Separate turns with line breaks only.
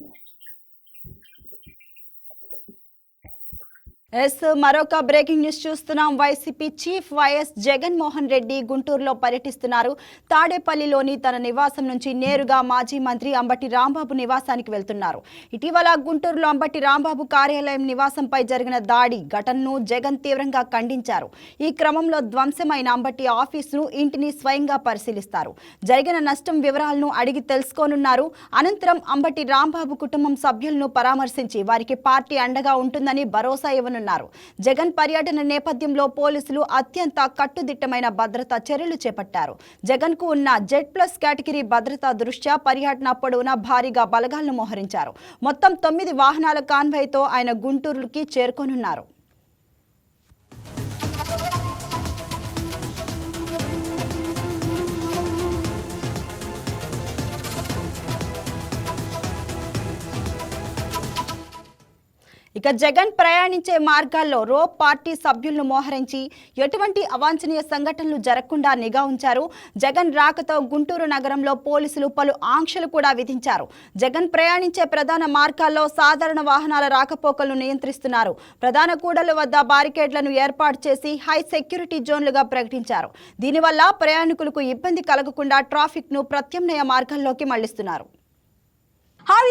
point. Yes మరొక breaking news చూస్తున్నాం. YCP chief YS Jaganmohan Reddy గుంటూరులో పర్యటిస్తున్నారు. తాడేపల్లిలోని తన నివాసం నుంచి నేరుగా మాజీ మంత్రి అంబటి రాంబాబు నివాసానికి వెళ్తున్నారు. ఇటీవల గుంటూరులో అంబటి రాంబాబు కార్యాలయం నివాసంపై జరిగిన దాడి ఘటనను జగన్ తీవ్రంగా ఖండించారు. ఈ క్రమంలో ధ్వంసమైన అంబటి ఆఫీసును ఇంటిని స్వయంగా పరిశీలిస్తారు. జరిగిన నష్టం వివరాలను అడిగి తెలుసుకోనున్నారు. అనంతరం అంబటి రాంబాబు కుటుంబం సభ్యులను పరామర్శించి వారికి పార్టీ అండగా ఉంటుందని భరోసా ఇవ్వనున్నారు. జగన్ పర్యటన నేపథ్యంలో పోలీసులు అత్యంత కట్టుదిట్టమైన భద్రతా చర్యలు చేపట్టారు. జగన్కు ఉన్న జెడ్ ప్లస్ కేటగిరీ భద్రతా దృష్ట్యా పర్యటన పొడవునా భారీగా బలగాలను మోహరించారు. మొత్తం తొమ్మిది వాహనాల కాన్వాయ్తో ఆయన గుంటూరుకి చేరుకోనున్నారు. ఇక జగన్ ప్రయాణించే మార్గాల్లో రో పార్టీ సభ్యులను మోహరించి ఎటువంటి అవాంఛనీయ సంఘటనలు జరగకుండా నిఘా ఉంచారు. జగన్ రాకతో గుంటూరు నగరంలో పోలీసులు పలు ఆంక్షలు కూడా విధించారు. జగన్ ప్రయాణించే ప్రధాన మార్గాల్లో సాధారణ వాహనాల రాకపోకలను నియంత్రిస్తున్నారు. ప్రధాన కూడళ్ళ వద్ద బారికేడ్లను ఏర్పాటు చేసి హై సెక్యూరిటీ జోన్లుగా ప్రకటించారు. దీనివల్ల ప్రయాణికులకు ఇబ్బంది కలగకుండా ట్రాఫిక్ను ప్రత్యామ్నాయ మార్గాల్లోకి మళ్ళిస్తున్నారు.
హాయ్